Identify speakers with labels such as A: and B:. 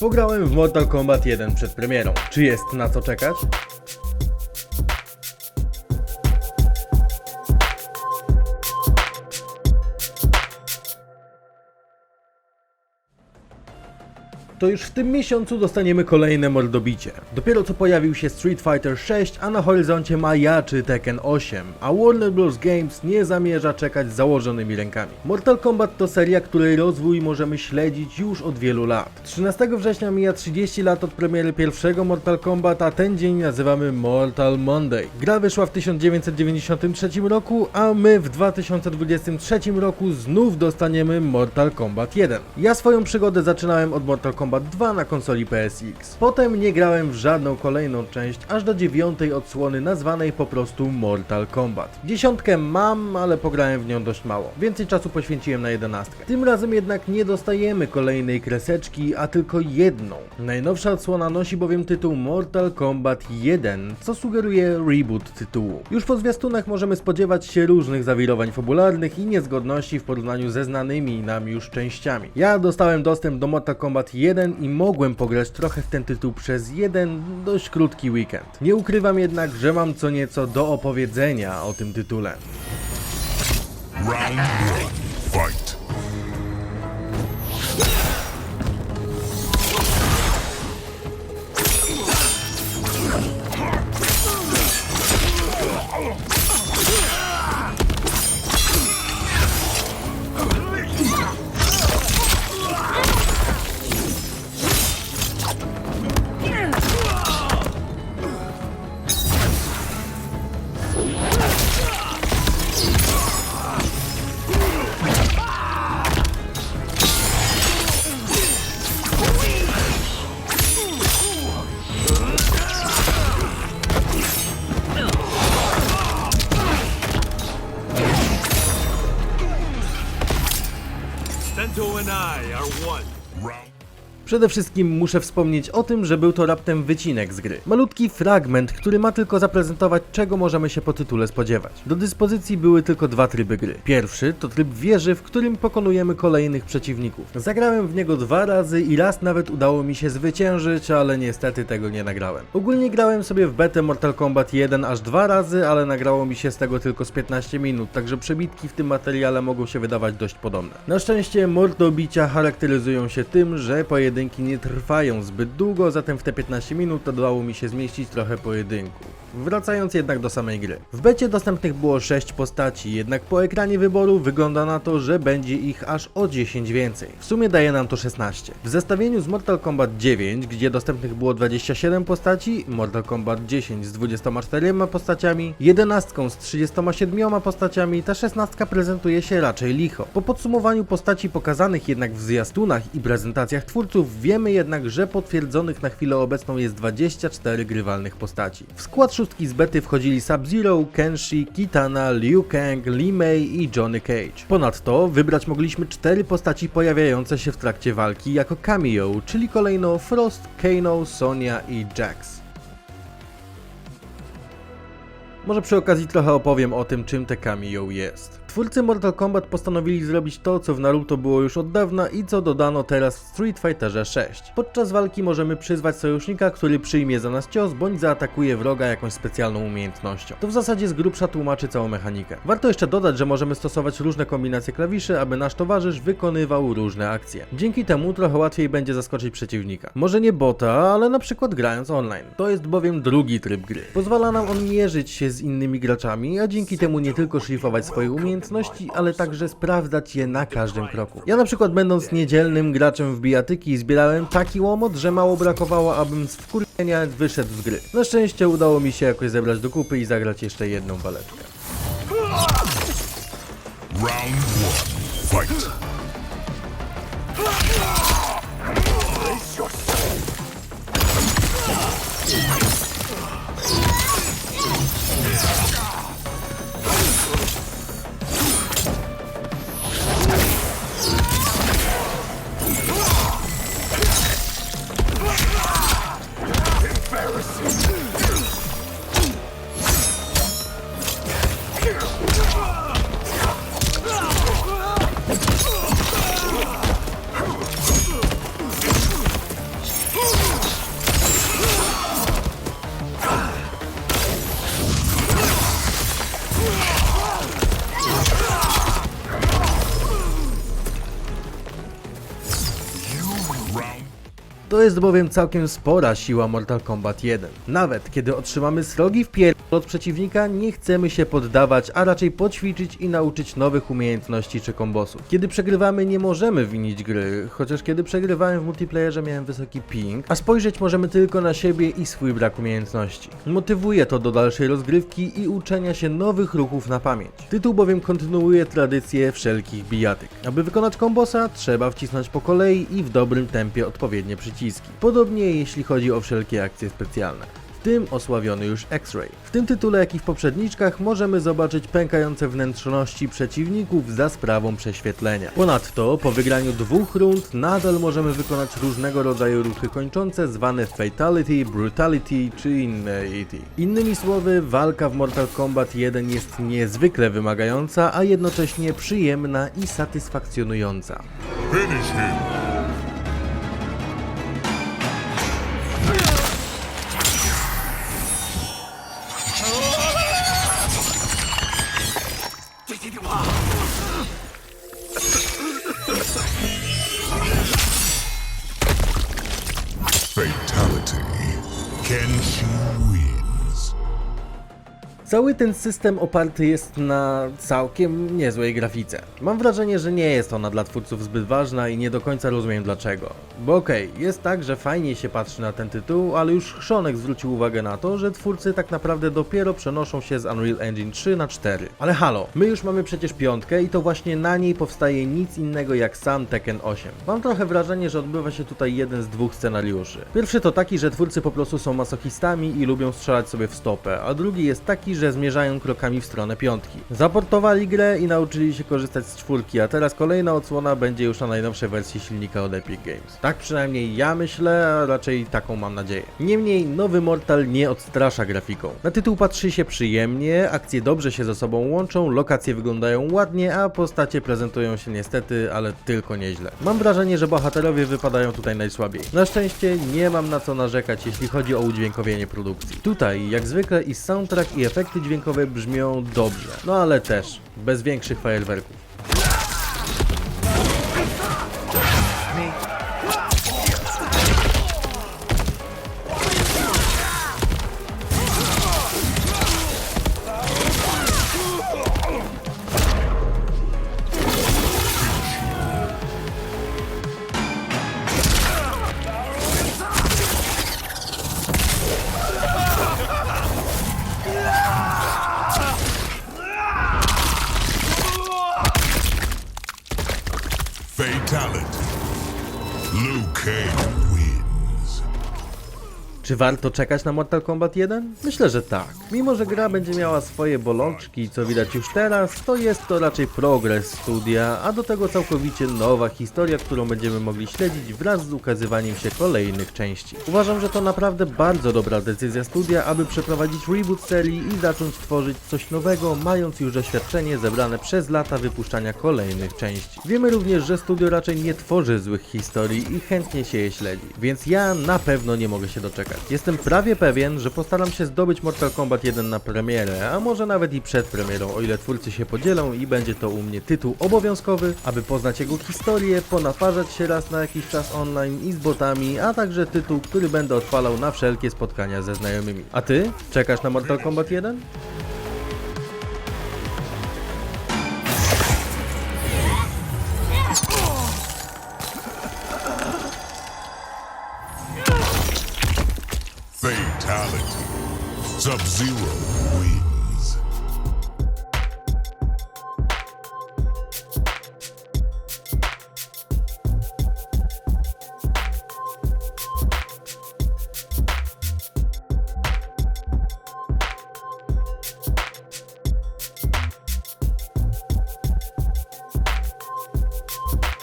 A: Pograłem w Mortal Kombat 1 przed premierą. Czy jest na co czekać? To już w tym miesiącu dostaniemy kolejne mordobicie. Dopiero co pojawił się Street Fighter 6, a na horyzoncie majaczy Tekken 8, a Warner Bros. Games nie zamierza czekać z założonymi rękami. Mortal Kombat to seria, której rozwój możemy śledzić już od wielu lat. 13 września mija 30 lat od premiery pierwszego Mortal Kombat, a ten dzień nazywamy Mortal Monday. Gra wyszła w 1993 roku, a my w 2023 roku znów dostaniemy Mortal Kombat 1. Ja swoją przygodę zaczynałem od Mortal Kombat 2 na konsoli PSX. Potem nie grałem w żadną kolejną część, aż do dziewiątej odsłony nazwanej po prostu Mortal Kombat. Dziesiątkę mam, ale pograłem w nią dość mało. Więcej czasu poświęciłem na jedenastkę. Tym razem jednak nie dostajemy kolejnej kreseczki, a tylko jedną. Najnowsza odsłona nosi bowiem tytuł Mortal Kombat 1, co sugeruje reboot tytułu. Już po zwiastunach możemy spodziewać się różnych zawirowań fabularnych i niezgodności w porównaniu ze znanymi nam już częściami. Ja dostałem dostęp do Mortal Kombat 1 i mogłem pograć trochę w ten tytuł przez jeden dość krótki weekend. Nie ukrywam jednak, że mam co nieco do opowiedzenia o tym tytule.
B: Round one, fight.
C: Sento and I are one.
B: Round
A: Przede wszystkim muszę wspomnieć o tym, że był to raptem wycinek z gry. Malutki fragment, który ma tylko zaprezentować, czego możemy się po tytule spodziewać. Do dyspozycji były tylko dwa tryby gry. Pierwszy to tryb wieży, w którym pokonujemy kolejnych przeciwników. Zagrałem w niego dwa razy i raz nawet udało mi się zwyciężyć, ale niestety tego nie nagrałem. Ogólnie grałem sobie w betę Mortal Kombat 1 aż dwa razy, ale nagrało mi się z tego tylko z 15 minut, także przebitki w tym materiale mogą się wydawać dość podobne. Na szczęście mordobicia charakteryzują się tym, że pojedynki nie trwają zbyt długo, zatem w te 15 minut udało mi się zmieścić trochę pojedynków. Wracając jednak do samej gry. W becie dostępnych było 6 postaci, jednak po ekranie wyboru wygląda na to, że będzie ich aż o 10 więcej. W sumie daje nam to 16. W zestawieniu z Mortal Kombat 9, gdzie dostępnych było 27 postaci, Mortal Kombat 10 z 24 postaciami, 11 z 37 postaciami, ta 16 prezentuje się raczej licho. Po podsumowaniu postaci pokazanych jednak w zwiastunach i prezentacjach twórców, wiemy jednak, że potwierdzonych na chwilę obecną jest 24 grywalnych postaci. W skład szóstki z bety wchodzili Sub-Zero, Kenshi, Kitana, Liu Kang, Li Mei i Johnny Cage. Ponadto wybrać mogliśmy cztery postaci pojawiające się w trakcie walki jako cameo, czyli kolejno Frost, Kano, Sonya i Jax. Może przy okazji trochę opowiem o tym, czym te cameo jest. Twórcy Mortal Kombat postanowili zrobić to, co w Naruto było już od dawna i co dodano teraz w Street Fighterze 6. Podczas walki możemy przyzwać sojusznika, który przyjmie za nas cios, bądź zaatakuje wroga jakąś specjalną umiejętnością. To w zasadzie z grubsza tłumaczy całą mechanikę. Warto jeszcze dodać, że możemy stosować różne kombinacje klawiszy, aby nasz towarzysz wykonywał różne akcje. Dzięki temu trochę łatwiej będzie zaskoczyć przeciwnika. Może nie bota, ale na przykład grając online. To jest bowiem drugi tryb gry. Pozwala nam on mierzyć się z innymi graczami, a dzięki temu nie tylko szlifować swoje umiejętności, ale także sprawdzać je na każdym kroku. Ja na przykład będąc niedzielnym graczem w bijatyki zbierałem taki łomot, że mało brakowało, abym z wkurwienia wyszedł z gry. Na szczęście udało mi się jakoś zebrać do kupy i zagrać jeszcze jedną waleczkę.
B: round one, fight.
A: To jest bowiem całkiem spora siła Mortal Kombat 1. Nawet kiedy otrzymamy srogi wpier od przeciwnika, nie chcemy się poddawać, a raczej poćwiczyć i nauczyć nowych umiejętności czy kombosów. Kiedy przegrywamy, nie możemy winić gry, chociaż kiedy przegrywałem w multiplayerze miałem wysoki ping, a spojrzeć możemy tylko na siebie i swój brak umiejętności. Motywuje to do dalszej rozgrywki i uczenia się nowych ruchów na pamięć. Tytuł bowiem kontynuuje tradycję wszelkich bijatyk. Aby wykonać kombosa, trzeba wcisnąć po kolei i w dobrym tempie odpowiednie przyciski. Podobnie jeśli chodzi o wszelkie akcje specjalne. W tym osławiony już X-Ray. W tym tytule, jak i w poprzedniczkach, możemy zobaczyć pękające wnętrzności przeciwników za sprawą prześwietlenia. Ponadto, po wygraniu dwóch rund, nadal możemy wykonać różnego rodzaju ruchy kończące, zwane Fatality, Brutality czy inne ET. Innymi słowy, walka w Mortal Kombat 1 jest niezwykle wymagająca, a jednocześnie przyjemna i satysfakcjonująca.
B: finish him.
A: Cały ten system oparty jest na całkiem niezłej grafice. Mam wrażenie, że nie jest ona dla twórców zbyt ważna i nie do końca rozumiem dlaczego. Bo okej, jest tak, że fajnie się patrzy na ten tytuł, ale już Chrzonek zwrócił uwagę na to, że twórcy tak naprawdę dopiero przenoszą się z Unreal Engine 3 na 4. Ale halo, my już mamy przecież piątkę i to właśnie na niej powstaje nic innego jak sam Tekken 8. Mam trochę wrażenie, że odbywa się tutaj jeden z dwóch scenariuszy. Pierwszy to taki, że twórcy po prostu są masochistami i lubią strzelać sobie w stopę, a drugi jest taki, że zmierzają krokami w stronę piątki. Zaportowali grę i nauczyli się korzystać z czwórki, a teraz kolejna odsłona będzie już na najnowszej wersji silnika od Epic Games. Tak przynajmniej ja myślę, a raczej taką mam nadzieję. Niemniej nowy Mortal nie odstrasza grafiką. Na tytuł patrzy się przyjemnie, akcje dobrze się ze sobą łączą, lokacje wyglądają ładnie, a postacie prezentują się niestety, ale tylko nieźle. Mam wrażenie, że bohaterowie wypadają tutaj najsłabiej. Na szczęście nie mam na co narzekać, jeśli chodzi o udźwiękowienie produkcji. Tutaj, jak zwykle, i soundtrack i efekty dźwiękowe brzmią dobrze, no ale też bez większych fajerwerków.
B: Fatality. Kang wins.
A: Czy warto czekać na Mortal Kombat 1? Myślę, że tak. Mimo, że gra będzie miała swoje bolączki, co widać już teraz, to jest to raczej progres studia, a do tego całkowicie nowa historia, którą będziemy mogli śledzić wraz z ukazywaniem się kolejnych części. Uważam, że to naprawdę bardzo dobra decyzja studia, aby przeprowadzić reboot serii i zacząć tworzyć coś nowego, mając już doświadczenie zebrane przez lata wypuszczania kolejnych części. Wiemy również, że studio raczej nie tworzy złych historii i chętnie się je śledzi, więc ja na pewno nie mogę się doczekać. Jestem prawie pewien, że postaram się zdobyć Mortal Kombat 1 na premierę, a może nawet i przed premierą, o ile twórcy się podzielą i będzie to u mnie tytuł obowiązkowy, aby poznać jego historię, ponaparzać się raz na jakiś czas online i z botami, a także tytuł, który będę odpalał na wszelkie spotkania ze znajomymi. A ty? Czekasz na Mortal Kombat 1?
B: Fatality. Sub-Zero, we